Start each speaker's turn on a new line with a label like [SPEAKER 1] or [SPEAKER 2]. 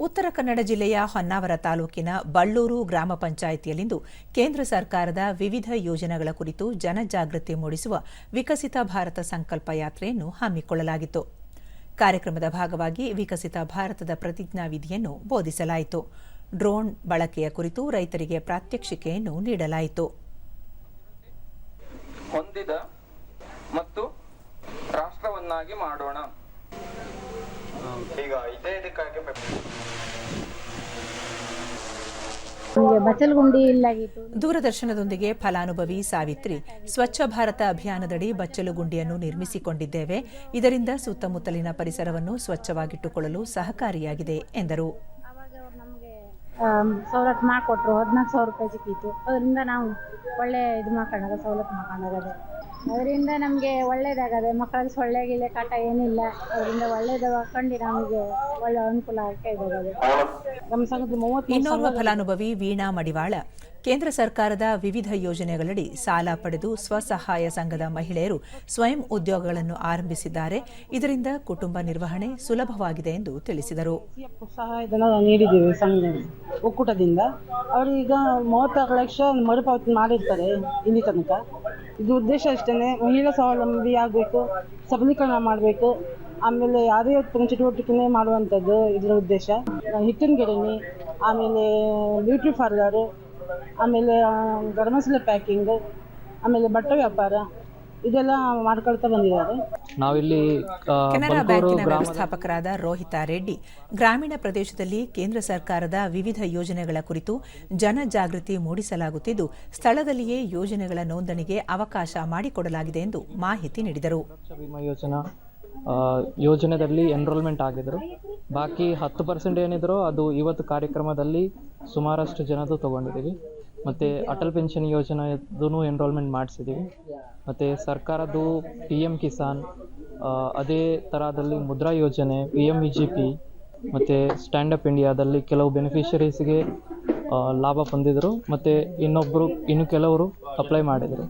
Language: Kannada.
[SPEAKER 1] ಉತ್ತರ ಕನ್ನಡ ಜಿಲ್ಲೆಯ ಹೊನ್ನಾವರ ತಾಲೂಕಿನ ಬಳ್ಳೂರು ಗ್ರಾಮ ಪಂಚಾಯಿತಿಯಲ್ಲಿಂದು ಕೇಂದ್ರ ಸರ್ಕಾರದ ವಿವಿಧ ಯೋಜನೆಗಳ ಕುರಿತು ಜನಜಾಗೃತಿ ಮೂಡಿಸುವ ವಿಕಸಿತ ಭಾರತ ಸಂಕಲ್ಪ ಯಾತ್ರೆಯನ್ನು ಹಮ್ಮಿಕೊಳ್ಳಲಾಗಿತ್ತು. ಕಾರ್ಯಕ್ರಮದ ಭಾಗವಾಗಿ ವಿಕಸಿತ ಭಾರತದ ಪ್ರತಿಜ್ಞಾವಿಧಿಯನ್ನು ಬೋಧಿಸಲಾಯಿತು. ಡ್ರೋನ್ ಬಳಕೆಯ ಕುರಿತು ರೈತರಿಗೆ ಪ್ರಾತ್ಯಕ್ಷಿಕೆಯನ್ನು ನೀಡಲಾಯಿತು.
[SPEAKER 2] ಹೊಂದಿದ ಮತ್ತು ರಾಷ್ಟ್ರವನ್ನಾಗಿ ಮಾಡೋಣ.
[SPEAKER 3] ಈಗ ಇದೇ ಇದಕ್ಕಾಗಿ
[SPEAKER 1] ದೂರದರ್ಶನದೊಂದಿಗೆ ಫಲಾನುಭವಿ ಸಾವಿತ್ರಿ ಸ್ವಚ್ಛ ಭಾರತ ಅಭಿಯಾನದಡಿ ಬಚ್ಚಲುಗುಂಡಿಯನ್ನು ನಿರ್ಮಿಸಿಕೊಂಡಿದ್ದೇವೆ. ಇದರಿಂದ ಸುತ್ತಮುತ್ತಲಿನ ಪರಿಸರವನ್ನು ಸ್ವಚ್ಛವಾಗಿಟ್ಟುಕೊಳ್ಳಲು ಸಹಕಾರಿಯಾಗಿದೆ ಎಂದರು.
[SPEAKER 4] ಸವಲತ್ತು ಮಾಡಿಕೊಟ್ರು. ಹದಿನಾಲ್ಕು ಸಾವಿರ ರೂಪಾಯಿ ಸಿಕ್ಕಿತ್ತು. ಅದರಿಂದ ನಾವು ಒಳ್ಳೆ ಇದು ಮಾಡ್ಕೊಂಡಾಗ ಸವಲತ್ತು ಮಾಡ್ಕೊಂಡಾಗದೆ. ಅದರಿಂದ ನಮಗೆ ಒಳ್ಳೇದಾಗದೆ ಮಕ್ಕಳಿಗೆ ಸೊಳ್ಳೆ, ಗಿಳ್ಳೆ ಕಾಟ ಏನಿಲ್ಲ. ಅದರಿಂದ ಒಳ್ಳೇದು ಹಾಕೊಂಡು ನಮಗೆ ಒಳ್ಳೆ ಅನುಕೂಲ ಆಗ್ತಾ ಇದಾಗದೆ ನಮ್ಮ ಸಂಘದ ಮೂವತ್ತು
[SPEAKER 1] ಇನ್ನೋರ್ವ ಫಲಾನುಭವಿ ವೀಣಾ ಮಡಿವಾಳ ಕೇಂದ್ರ ಸರ್ಕಾರದ ವಿವಿಧ ಯೋಜನೆಗಳಡಿ ಸಾಲ ಪಡೆದು ಸ್ವಸಹಾಯ ಸಂಘದ ಮಹಿಳೆಯರು ಸ್ವಯಂ ಉದ್ಯೋಗಗಳನ್ನು ಆರಂಭಿಸಿದ್ದಾರೆ. ಇದರಿಂದ ಕುಟುಂಬ ನಿರ್ವಹಣೆ ಸುಲಭವಾಗಿದೆ ಎಂದು ತಿಳಿಸಿದರು.
[SPEAKER 5] ಸಹಾಯಧನ ನೀಡಿದ್ದೇವೆ ಸಂಘ ಒಕ್ಕೂಟದಿಂದ. ಅವರು ಈಗ ಮೂವತ್ತಾರು ಲಕ್ಷ ಮರುಪಾವತಿ ಮಾಡಿರ್ತಾರೆ ಇಲ್ಲಿ ತನಕ. ಇದು ಉದ್ದೇಶ ಅಷ್ಟೇ ಮಹಿಳಾ ಸ್ವಾವಲಂಬಿ ಆಗಬೇಕು ಸಬಲೀಕರಣ ಮಾಡಬೇಕು. ಆಮೇಲೆ ಯಾವುದೇ ಚಟುವಟಿಕೆನೇ ಮಾಡುವಂಥದ್ದು ಇದರ ಉದ್ದೇಶ. ಹಿಟ್ಟಿನ ಗಿರಣಿ ಆಮೇಲೆ ಬ್ಯೂಟಿ ಪಾರ್ಲರು ಆಮೇಲೆ ಆ, ಗರಂ ಮಸಾಲೆ ಪ್ಯಾಕಿಂಗ್ ಆಮೇಲೆ ಬಟ್ಟೆ ವ್ಯಾಪಾರ. ಇದೆಲ್ಲ ಮಾಡ್ಕೊಳ್ತಾ ಬಂದಿದ್ದಾರೆ
[SPEAKER 6] ನಾವಿಲ್ಲಿ ಆ,
[SPEAKER 1] ಕೆನರಾ ಬ್ಯಾಂಕಿನ ವ್ಯವಸ್ಥಾಪಕರಾದ ರೋಹಿತಾ ರೆಡ್ಡಿ ಗ್ರಾಮೀಣ ಪ್ರದೇಶದಲ್ಲಿ ಕೇಂದ್ರ ಸರ್ಕಾರದ ವಿವಿಧ ಯೋಜನೆಗಳ ಕುರಿತು ಜನಜಾಗೃತಿ ಮೂಡಿಸಲಾಗುತ್ತಿದ್ದು ಸ್ಥಳದಲ್ಲಿಯೇ ಯೋಜನೆಗಳ ನೋಂದಣಿಗೆ ಅವಕಾಶ ಮಾಡಿಕೊಡಲಾಗಿದೆ ಎಂದು ಮಾಹಿತಿ ನೀಡಿದರು.
[SPEAKER 6] ಯೋಜನೆದಲ್ಲಿ ವಿಮಾ ಯೋಜನಾ ಆ, ಯೋಜನೆಯಲ್ಲಿ ಎನ್ರೋಲ್ಮೆಂಟ್ ಆಗಿದ್ರು ಬಾಕಿ ಹತ್ತು ಪರ್ಸೆಂಟ್ ಏನಿದ್ರು ಅದು ಇವತ್ತು ಕಾರ್ಯಕ್ರಮದಲ್ಲಿ ಸುಮಾರಷ್ಟು ಜನದು ತೊಗೊಂಡಿದ್ದೀವಿ. ಮತ್ತು ಅಟಲ್ ಪೆನ್ಷನ್ ಯೋಜನೆದೂ ಎನ್ರೋಲ್ಮೆಂಟ್ ಮಾಡಿಸಿದ್ದೀವಿ ಮತ್ತು ಸರ್ಕಾರದ್ದು ಪಿ ಎಂ ಕಿಸಾನ್ ಅದೇ ಥರದಲ್ಲಿ ಮುದ್ರಾ ಯೋಜನೆ P M E G P ಮತ್ತು ಸ್ಟ್ಯಾಂಡಪ್ ಇಂಡಿಯಾದಲ್ಲಿ ಕೆಲವು ಬೆನಿಫಿಷರೀಸ್ಗೆ ಲಾಭ ಬಂದಿದ್ರು ಮತ್ತು ಇನ್ನೊಬ್ಬರು ಇನ್ನು ಕೆಲವರು ಅಪ್ಲೈ ಮಾಡಿದರು.